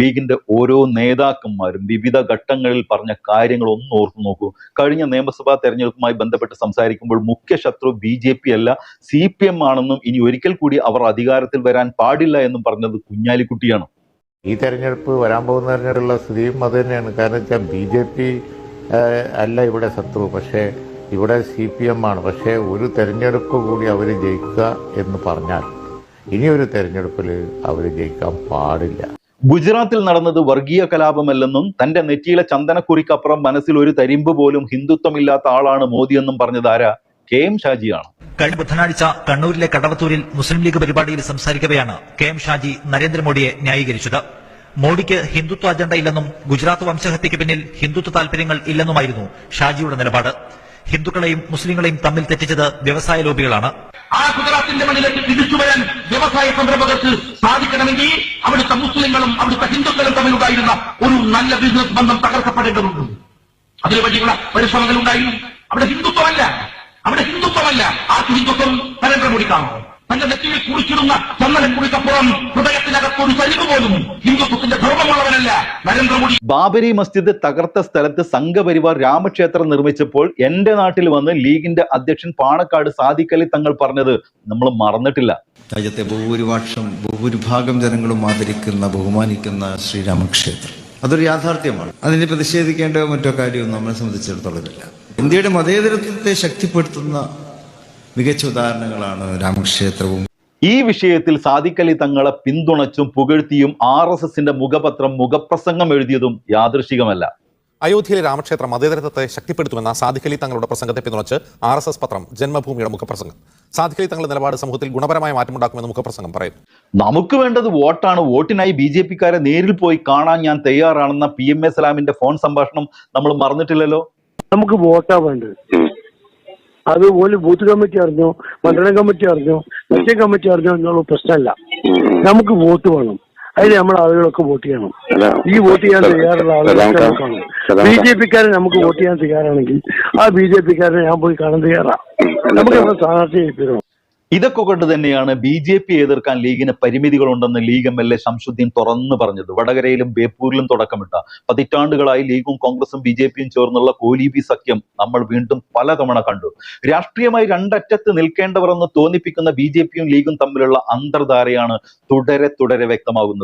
ലീഗിന്റെ ഓരോ നേതാക്കന്മാരും വിവിധ ഘട്ടങ്ങളിൽ പറഞ്ഞ കാര്യങ്ങൾ ഒന്ന് ഓർത്തു നോക്കൂ. കഴിഞ്ഞ നിയമസഭാ തെരഞ്ഞെടുപ്പുമായി ബന്ധപ്പെട്ട് സംസാരിക്കുമ്പോൾ മുഖ്യ ശത്രു ബി ജെ പി അല്ല സി പി എം ആണെന്നും ഇനി ഒരിക്കൽ കൂടി അവർ അധികാരത്തിൽ വരാൻ പാടില്ല എന്നും പറഞ്ഞത് കുഞ്ഞാലിക്കുട്ടിയാണ്. ഈ തെരഞ്ഞെടുപ്പ് വരാൻ പോകുന്ന തെരഞ്ഞെടുപ്പുള്ള സ്ഥിതിയും അത് തന്നെയാണ്. കാരണം വെച്ചാൽ ബി ജെ പി അല്ല ഇവിടെ ശത്രു. പക്ഷേ ഇവിടെ സി പി എം ആണ്. പക്ഷേ ഒരു തെരഞ്ഞെടുപ്പ് കൂടി അവർ ജയിക്കുക എന്ന് പറഞ്ഞാൽ ഇനിയൊരു തെരഞ്ഞെടുപ്പിൽ അവർ ജയിക്കാൻ പാടില്ല. ഗുജറാത്തിൽ നടന്നത് വർഗീയ കലാപമല്ലെന്നും തന്റെ നെറ്റിയിലെ ചന്ദനക്കുറിക്കപ്പുറം മനസ്സിൽ ഒരു തരിമ്പ് പോലും ഹിന്ദുത്വമില്ലാത്ത ആളാണ് മോദിയെന്നും പറഞ്ഞത് ആരാ? കെ എം ഷാജിയാണ്. കഴിഞ്ഞ ബുധനാഴ്ച കണ്ണൂരിലെ കടവത്തൂരിൽ മുസ്ലിം ലീഗ് പരിപാടിയിൽ സംസാരിക്കവെയാണ് കെ എം ഷാജി നരേന്ദ്രമോദിയെ ന്യായീകരിച്ചത്. മോഡിക്ക് ഹിന്ദുത്വ അജണ്ട ഇല്ലെന്നും ഗുജറാത്ത് വംശഹത്യയ്ക്ക് പിന്നിൽ ഹിന്ദുത്വ താൽപര്യങ്ങൾ ഇല്ലെന്നുമായിരുന്നു ഷാജിയുടെ നിലപാട്. ഹിന്ദുക്കളെയും മുസ്ലിങ്ങളെയും തമ്മിൽ തെറ്റിച്ചത് വ്യവസായ ലോബികളാണ്. ആ ഗുജറാത്തിന്റെ മണ്ണിലേക്ക് തിരിച്ചു വരാൻ വ്യവസായ സംരംഭകർക്ക് സാധിക്കണമെങ്കിൽ അവിടുത്തെ മുസ്ലിങ്ങളും അവിടുത്തെ ഹിന്ദുക്കളും തമ്മിലുണ്ടായിരുന്ന ഒരു നല്ല ബിസിനസ് ബന്ധം തകർക്കപ്പെടേണ്ടതുണ്ട്. അതിനു വേണ്ടിയുള്ള പരിശ്രമങ്ങൾ ഉണ്ടായിരുന്നു അവിടെ ഹിന്ദുത്വമല്ല. അവിടെ ഹിന്ദുത്വമല്ല. ആ ഹിന്ദുത്വം നരേന്ദ്രമോദിക്കാണോ. തന്റെ നെറ്റിയിൽ കുറിച്ചിടുന്ന ചന്ദനം കുറിച്ചപ്പുറം ഹൃദയത്തിനകത്തൊരു ചരിവ് പോലും ഹിന്ദുത്വത്തിന്റെ ധർമ്മമുള്ളവനല്ല. നരേന്ദ്രമോദി ബാബരി മസ്ജിദ് തകർത്ത സ്ഥലത്ത് സംഘപരിവാർ രാമക്ഷേത്രം നിർമ്മിച്ചപ്പോൾ എന്റെ നാട്ടിൽ വന്ന് ലീഗിന്റെ അധ്യക്ഷൻ പാണക്കാട് സാദിഖലി തങ്ങൾ പറഞ്ഞത് നമ്മൾ മറന്നിട്ടില്ല. രാജ്യത്തെ ബഹുഭൂരിപക്ഷം ബഹുഭൂരിഭാഗം ജനങ്ങളും ആദരിക്കുന്ന ബഹുമാനിക്കുന്ന ശ്രീരാമക്ഷേത്രം. അതൊരു യാഥാർത്ഥ്യമാണ്. അതിനെ പ്രതിഷേധിക്കേണ്ട മറ്റോ കാര്യവും നമ്മളെ സംബന്ധിച്ചിടത്തോളമില്ല ഇന്ത്യയുടെ മതേതരത്വത്തെ ശക്തിപ്പെടുത്തുന്ന മികച്ച ഉദാഹരണങ്ങളാണ് രാമക്ഷേത്രവും. ഈ വിഷയത്തിൽ സാദിഖലി തങ്ങളെ പിന്തുണച്ചും പുകഴ്ത്തിയും ആർ എസ് എസിന്റെ മുഖപത്രം മുഖപ്രസംഗം എഴുതിയതും യാദൃശികമല്ല. അയോധ്യയിലെ രാമക്ഷേത്രം മതേതരത്വത്തെ ശക്തിപ്പെടുത്തുമെന്ന സാദിഖലി തങ്ങളുടെ പ്രസംഗത്തെ പിന്തുണച്ച് ആർ എസ് എസ് പത്രം ജന്മഭൂമിയുടെ മുഖപ്രസംഗം. സാദിഖലി തങ്ങളുടെ നിലപാട് സമൂഹത്തിൽ ഗുണപരമായ മാറ്റമുണ്ടാക്കുമെന്ന് മുഖപ്രസംഗം പറയുന്നു. നമുക്ക് വേണ്ടത് വോട്ടാണ്. വോട്ടിനായി ബി ജെ പിക്കാരെ നേരിൽ പോയി കാണാൻ ഞാൻ തയ്യാറാണെന്ന പി എം എ സലാമിന്റെ ഫോൺ സംഭാഷണം നമ്മൾ മറന്നിട്ടില്ലല്ലോ? നമുക്ക് വോട്ടാ വേണ്ടത്. അത് പോലും ബൂത്ത് കമ്മിറ്റി അറിഞ്ഞോ? മണ്ഡലം കമ്മിറ്റി അറിഞ്ഞോ? മറ്റേ കമ്മിറ്റി അറിഞ്ഞോ എന്നുള്ള പ്രശ്നമല്ല. നമുക്ക് വോട്ട് വേണം. അതിന് നമ്മൾ ആളുകളൊക്കെ വോട്ട് ചെയ്യണം. ഈ വോട്ട് ചെയ്യാൻ തയ്യാറുള്ള ആളുകളൊക്കെ ബി ജെ പിക്കാരെ നമുക്ക് വോട്ട് ചെയ്യാൻ തയ്യാറാണെങ്കിൽ ആ ബി ജെ പിക്കാരനെ ഞാൻ പോയി കാണാൻ തയ്യാറാ. നമുക്ക് നമ്മുടെ സ്ഥാനാർത്ഥി ജയിപ്പിക്കണം ഇതൊക്കെ കൊണ്ട് തന്നെയാണ് ബി ജെ പി എതിർക്കാൻ ലീഗിന് പരിമിതികളുണ്ടെന്ന് League M L A Shamsuddin തുറന്നു പറഞ്ഞത്. വടകരയിലും ബേപ്പൂരിലും തുടക്കമിട്ട പതിറ്റാണ്ടുകളായി ലീഗും കോൺഗ്രസും ബി ജെ പിയും ചേർന്നുള്ള കോലീബി സഖ്യം നമ്മൾ വീണ്ടും പലതവണ കണ്ടു. രാഷ്ട്രീയമായി രണ്ടറ്റത്ത് നിൽക്കേണ്ടവർ എന്ന് തോന്നിപ്പിക്കുന്ന ബി ജെ പിയും ലീഗും തമ്മിലുള്ള അന്തർധാരയാണ് തുടരെ തുടരെ വ്യക്തമാകുന്നത്.